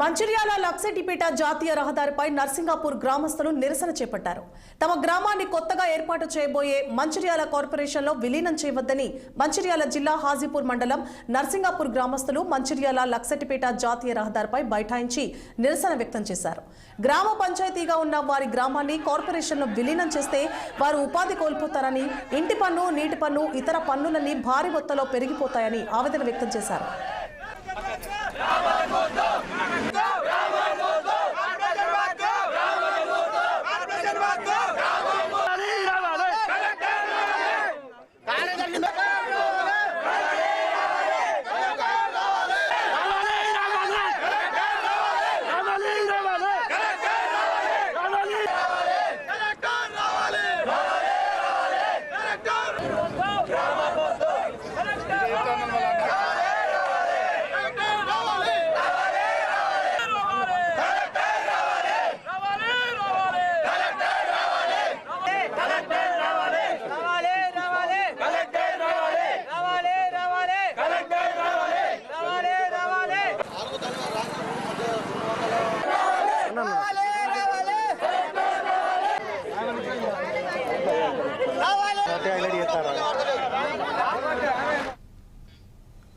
మంచిర్యాల లక్సెటిపేట జాతీయ రహదారిపై నర్సింగాపూర్ గ్రామస్తులు నిరసన చేపట్టారు. తమ గ్రామాన్ని కొత్తగా ఏర్పాటు చేయబోయే మంచిర్యాల కార్పొరేషన్లో విలీనం చేయవద్దని మంచిర్యాల జిల్లా హాజీపూర్ మండలం నర్సింగాపూర్ గ్రామస్తులు మంచిర్యాల లక్సెటిపేట జాతీయ రహదారిపై బైఠాయించి నిరసన వ్యక్తం చేశారు. గ్రామ పంచాయతీగా ఉన్న వారి గ్రామాన్ని కార్పొరేషన్లో విలీనం చేస్తే వారు ఉపాధి కోల్పోతారని ఇంటి పన్ను నీటి పన్ను ఇతర పన్నులన్నీ భారీ మొత్తంలో పెరిగిపోతాయని ఆవేదన వ్యక్తం చేశారు. টাকা